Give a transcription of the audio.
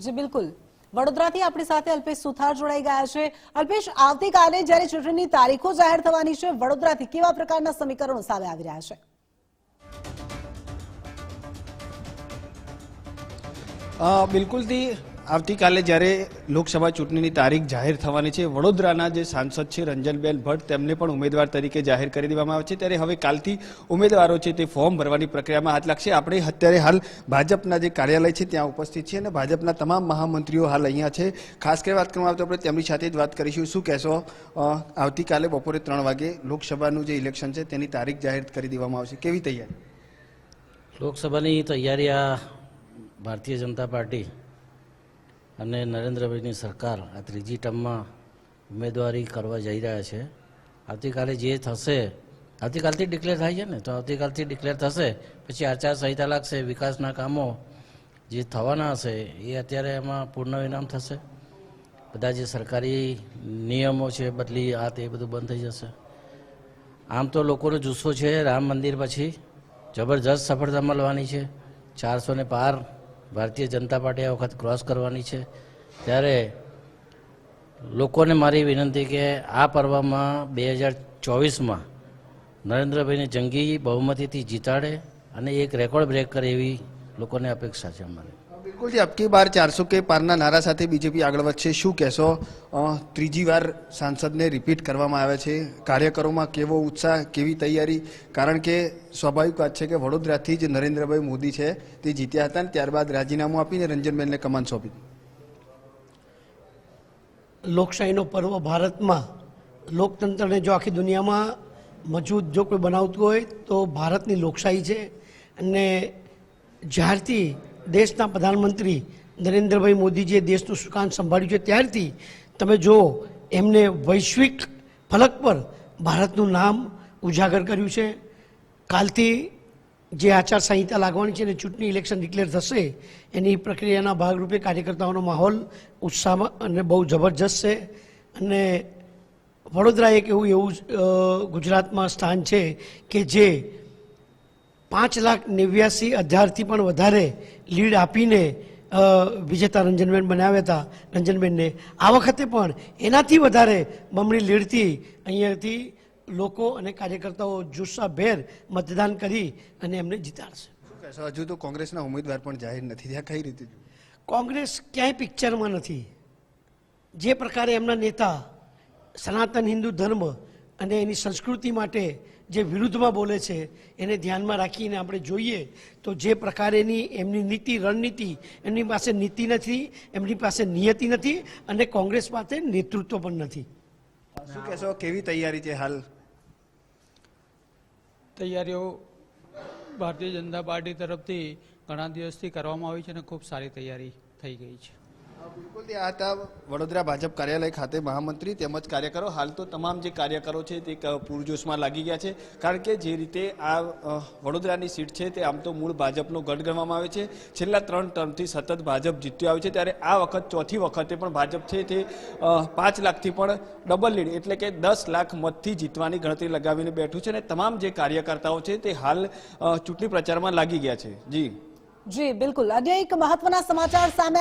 જી, બિલકુલ. વડોદરાથી આપણી સાથે અલ્પેશ સુથાર જોડાઈ ગયા છે. અલ્પેશ, આવતીકાલે જ્યારે ચૂંટણીની તારીખો જાહેર થવાની છે, વડોદરાથી કેવા પ્રકારના સમીકરણો સામે આવી રહ્યા છે? બિલકુલથી આવતીકાલે જ્યારે લોકસભા ચૂંટણીની તારીખ જાહેર થવાની છે, વડોદરાના જે સાંસદ છે રંજનબેન ભટ્ટ, તેમને પણ ઉમેદવાર તરીકે જાહેર કરી દેવામાં આવે છે. ત્યારે હવે કાલથી ઉમેદવારો છે તે ફોર્મ ભરવાની પ્રક્રિયામાં હાથ લાગશે. આપણે અત્યારે હાલ ભાજપના જે કાર્યાલય છે ત્યાં ઉપસ્થિત છીએ અને ભાજપના તમામ મહામંત્રીઓ હાલ અહીંયા છે. ખાસ કરી વાત કરવામાં આવે તો આપણે તેમની સાથે જ વાત કરીશું. શું કહેશો? આવતીકાલે બપોરે ત્રણ વાગે લોકસભાનું જે ઇલેક્શન છે તેની તારીખ જાહેર કરી દેવામાં આવશે. કેવી તૈયારી? લોકસભાની તૈયારી આ ભારતીય જનતા પાર્ટી અને નરેન્દ્રભાઈની સરકાર આ ત્રીજી ટર્મમાં ઉમેદવારી કરવા જઈ રહ્યા છે. આવતીકાલે જે થશે, આવતીકાલથી ડિક્લેર થાય છે ને? તો આવતીકાલથી ડિક્લેર થશે. પછી આચારસંહિતા લાગશે, વિકાસના કામો જે થવાના હશે, એ અત્યારે એમાં પૂર્ણ વિરામ થશે. બધા જે સરકારી નિયમો છે, બદલી આ તે બધું બંધ થઈ જશે. આમ તો લોકોનો જુસ્સો છે, રામ મંદિર પછી જબરજસ્ત સફળતા મળવાની છે. ચારસો ને પાર ભારતીય જનતા પાર્ટી આ વખત ક્રોસ કરવાની છે. ત્યારે લોકોને મારી વિનંતી કે આ પર્વમાં બે હજાર ચોવીસમાં નરેન્દ્રભાઈને જંગી બહુમતીથી જીતાડે અને એક રેકોર્ડ બ્રેક કરે એવી લોકોને અપેક્ષા છે અમારી. બિલકુલ જી, અબકી બાર ચારસો કે પારના નારા સાથે બીજેપી આગળ વધશે. શું કહેશો? ત્રીજી વાર સાંસદને રિપીટ કરવામાં આવે છે. કાર્યકરોમાં કેવો ઉત્સાહ, કેવી તૈયારી? કારણ કે સ્વાભાવિક વાત છે કે વડોદરાથી જ નરેન્દ્રભાઈ મોદી છે, તે જીત્યા હતા અને ત્યારબાદ રાજીનામું આપીને રંજનબેનને કમાન સોંપી. લોકશાહીનો પર્વ ભારતમાં લોકતંત્રને જો આખી દુનિયામાં મજબૂત જો કોઈ બનાવતું હોય તો ભારતની લોકશાહી છે અને જ્યારથી દેશના પ્રધાનમંત્રી નરેન્દ્રભાઈ મોદીજીએ દેશનું સુકાન સંભાળ્યું છે. ત્યારથી તમે જુઓ એમને વૈશ્વિક ફલક પર ભારતનું નામ ઉજાગર કર્યું છે. કાલથી જે આચારસંહિતા લાગવાની છે અને ચૂંટણી ઇલેક્શન ડિક્લેર થશે, એની પ્રક્રિયાના ભાગરૂપે કાર્યકર્તાઓનો માહોલ ઉત્સાહમાં અને બહુ જબરજસ્ત છે. અને વડોદરા એક એવું એવું ગુજરાતમાં સ્થાન છે કે જે પાંચ લાખ નેવ્યાસી હજારથી પણ વધારે લીડ આપીને વિજેતા રંજનબેન બનાવ્યા હતા. રંજનબેનને આ વખતે પણ એનાથી વધારે બમણી લીડથી અહીંયાથી લોકો અને કાર્યકર્તાઓ જુસ્સાભેર મતદાન કરી અને એમને જીતાડશે. હજુ તો કોંગ્રેસના ઉમેદવાર પણ જાહેર નથી થયા. કઈ રીતે? કોંગ્રેસ ક્યાંય પિક્ચરમાં નથી. જે પ્રકારે એમના નેતા સનાતન હિન્દુ ધર્મ અને એની સંસ્કૃતિ માટે જે વિરુદ્ધમાં બોલે છે એને ધ્યાનમાં રાખીને આપણે જોઈએ તો જે પ્રકારેની એમની નીતિ રણનીતિ એમની પાસે નીતિ નથી એમની પાસે નિયતિ નથી અને કોંગ્રેસ પાસે નેતૃત્વ પણ નથી. શું કહેશો કેવી તૈયારી છે હાલ? તૈયારીઓ ભારતીય જનતા પાર્ટી તરફથી ઘણા દિવસથી કરવામાં આવી છે અને ખૂબ સારી તૈયારી થઈ ગઈ છે. હતા વડોદરા ભાજપ કાર્યાલય ખાતે મહામંત્રી તેમજ કાર્યકરો. હાલ તો તમામ જે કાર્યકરો છે તે પૂરજોશમાં લાગી ગયા છે. કારણ કે જે રીતે આ વડોદરાની સીટ છે તે આમ તો મૂળ ભાજપનો ગઢ ગણવામાં આવે છે. છેલ્લા ત્રણ ટર્મથી સતત ભાજપ જીત્યું આવે છે. ત્યારે આ વખત, ચોથી વખતે પણ ભાજપ છે તે પાંચ લાખથી પણ ડબલ લીડ, એટલે કે દસ લાખ મતથી જીતવાની ગણતરી લગાવીને બેઠું છે અને તમામ જે કાર્યકર્તાઓ છે તે હાલ ચૂંટણી પ્રચારમાં લાગી ગયા છે. જી. જી, બિલકુલ. અન્ય એક મહત્વના સમાચાર સામે